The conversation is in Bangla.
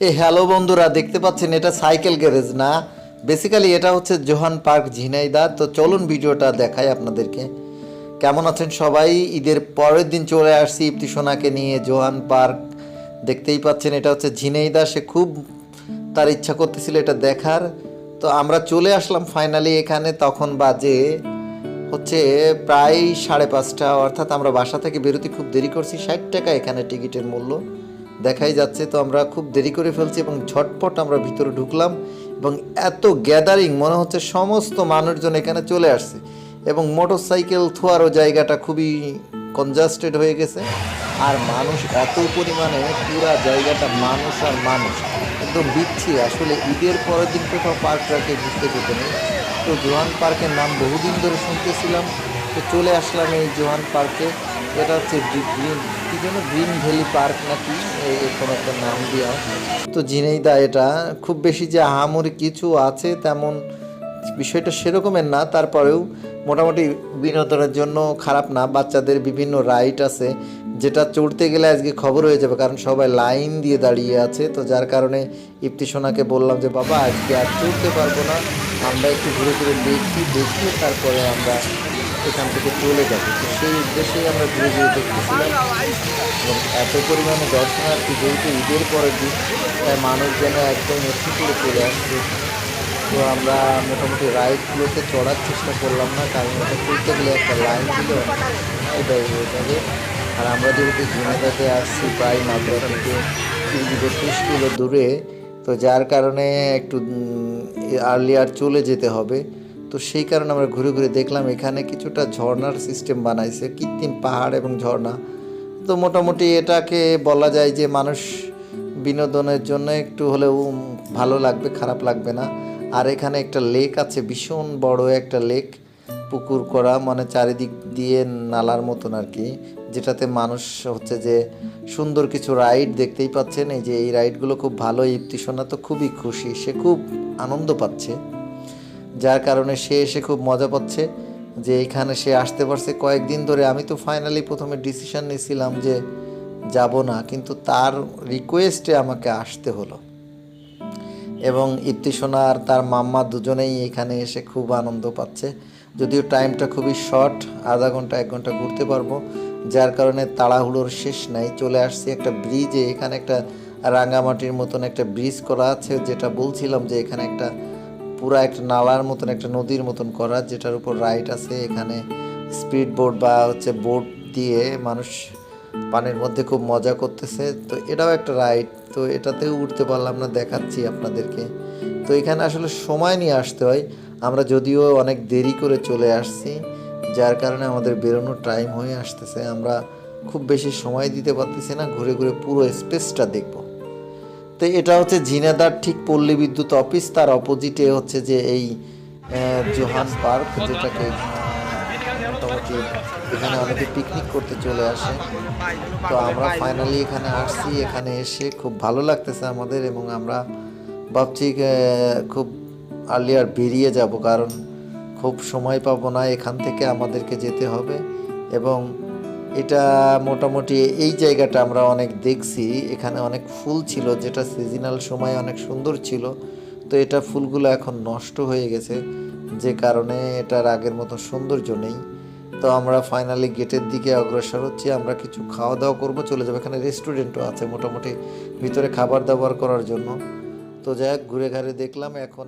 এই হ্যালো বন্ধুরা, দেখতে পাচ্ছেন এটা সাইকেল গ্যারেজ না। বেসিক্যালি এটা হচ্ছে জোহান পার্ক ঝিনাইদা। তো চলুন ভিডিওটা দেখাই আপনাদেরকে। কেমন আছেন সবাই? ঈদের পরের দিন চলে আসছি ইপ্তি সোনাকে নিয়ে জোহান পার্ক। দেখতেই পাচ্ছেন এটা হচ্ছে ঝিনাইদা। সে খুব তার ইচ্ছা করতেছিল এটা দেখার। তো আমরা চলে আসলাম ফাইনালি এখানে। তখন বাজে হচ্ছে প্রায় সাড়ে পাঁচটা। অর্থাৎ আমরা বাসা থেকে বেরোতে খুব দেরি করছি। ষাট টাকা এখানে টিকিটের মূল্য। দেখাই যাচ্ছে, তো আমরা খুব দেরি করে ফেলছি এবং ঝটপট আমরা ভিতরে ঢুকলাম এবং এত গ্যাদারিং মনে হচ্ছে সমস্ত মানুষজন এখানে চলে আসছে এবং মোটর সাইকেল থোয়ারও জায়গাটা খুবই কনজাস্টেড হয়ে গেছে। আর মানুষ এত পরিমাণে, পুরা জায়গাটা মানুষ আর মানুষ। একদম বিচ্ছি আসলে ঈদের পরের দিন কোথাও পার্কটাকে ঘুরতে যেতে নেই। তো জোহান পার্কের নাম বহুদিন ধরে শুনতেছিলাম। তো চলে আসলাম এই জোহান পার্কে এটা হচ্ছে গ্রিন, কী যেন গ্রিন ভ্যালি পার্ক নাকি? এরকম একটা নাম দেওয়া তো ঝিনাইদা এটা, খুব বেশি যে আহামরি কিছু আছে তেমন বিষয়টা সেরকমের না, তারপরেও মোটামুটি বিনোদনের জন্য খারাপ না, বাচ্চাদের বিভিন্ন রাইড আছে, যেটা চড়তে গেলে আজকে খবর হয়ে যাবে, কারণ সবাই লাইন দিয়ে দাঁড়িয়ে আছে, তো যার কারণে ইপ্তি সোনাকে বললাম যে, বাবা, আজকে আর চড়তে পারব না, আমরা একটু ঘুরে ঘুরে দেখি দেখি, তারপরে আমরা এখান থেকে চলে যাব। তো সেই উদ্দেশ্যেই আমরা ঘুরে ঘুরে দেখতেছিলাম। এবং এত পরিমাণে দর্শনার্থী, যেহেতু ঈদের পরের দিন, তাই মানুষ যেন একদম একটু করে চলে আসছে। তো আমরা মোটামুটি রাইডগুলোতে চড়ার চেষ্টা করলাম না, কারণ ওটা চলতে গেলে একটা লাইন দিলে এটাই হয়ে যাবে। আর আমরা যেহেতু ঝিনাইদাতে আসছি, প্রায় মাত্রা থেকে তিরিশ বত্রিশ কিলো দূরে, তো যার কারণে একটু আর্লিয়ার চলে যেতে হবে। তো সেই কারণে আমরা ঘুরে ঘুরে দেখলাম এখানে কিছুটা ঝর্ণার সিস্টেম বানাইছে, কৃত্রিম পাহাড় এবং ঝর্ণা। তো মোটামুটি এটাকে বলা যায় যে মানুষ বিনোদনের জন্য একটু হলেও ভালো লাগবে, খারাপ লাগবে না। আর এখানে একটা লেক আছে, ভীষণ বড় একটা লেক পুকুর করা মানে চারিদিক দিয়ে নালার মতন আর কি যেটাতে মানুষ হচ্ছে যে সুন্দর কিছু রাইড দেখতেই পাচ্ছেন। এই যে এই রাইডগুলো খুব ভালো ইপ্তি সোনা তো খুবই খুশি, সে খুব আনন্দ পাচ্ছে। যার কারণে সে এসে খুব মজা পাচ্ছে যে এখানে সে আসতে পারছে। কয়েকদিন ধরে আমি তো ফাইনালি প্রথমে ডিসিশন নিয়েছিলাম যে যাব না, কিন্তু তার রিকোয়েস্টে আমাকে আসতে হলো। এবং ইপ্তি সোনা আর তার মাম্মা দুজনেই এখানে এসে খুব আনন্দ পাচ্ছে। যদিও টাইমটা খুবই শর্ট আধা ঘণ্টা, এক ঘণ্টা ঘুরতে পারব, যার কারণে তাড়াহুড়োর শেষ নাই। চলে আসছি একটা ব্রিজে এখানে একটা রাঙামাটির মতন একটা ব্রিজ করা আছে, যেটা বলছিলাম যে এখানে একটা পুরা একটা নালার মতন, একটা নদীর মতন করা, যেটার উপর রাইড আছে এখানে স্পিড বোট বা হচ্ছে বোট দিয়ে মানুষ পানির মধ্যে খুব মজা করতেছে। তো এটাও একটা রাইড তো এটাতেও উঠতে পারলাম না, দেখাচ্ছি আপনাদেরকে। তো এখানে আসলে সময় নিয়ে আসতে হয়। আমরা যদিও অনেক দেরি করে চলে আসছি, যার কারণে আমাদের বেরোনোর টাইম হয়ে আসতেছে। আমরা খুব বেশি সময় দিতে পারতেছি না, ঘুরে ঘুরে পুরো স্পেসটা দেখব। তো এটা হচ্ছে ঝিনাদার ঠিক পল্লী বিদ্যুৎ অফিস, তার অপোজিটে হচ্ছে যে এই জোহান পার্ক, যেটাকে মোটামুটি এখানে অনেকে পিকনিক করতে চলে আসে। তো আমরা ফাইনালি এখানে আসছি, এখানে এসে খুব ভালো লাগতেছে আমাদের এবং আমরা ভাবছি খুব আর্লিয়ার বেরিয়ে যাব, কারণ খুব সময় পাবো না, এখান থেকে আমাদেরকে যেতে হবে এবং এটা মোটামুটি এই জায়গাটা আমরা অনেক দেখছি। এখানে অনেক ফুল ছিল, যেটা সিজনাল সময় অনেক সুন্দর ছিল। তো এটা ফুলগুলো এখন নষ্ট হয়ে গেছে, যে কারণে এটার আগের মতো সৌন্দর্য নেই। তো আমরা ফাইনালি গেটের দিকে অগ্রসর হচ্ছি, আমরা কিছু খাওয়া দাওয়া করব, চলে যাব। এখানে রেস্টুরেন্টও আছে মোটামুটি, ভিতরে খাবার দাবার করার জন্য। তো যাই হোক, ঘুরে ঘাড়ে দেখলাম, এখন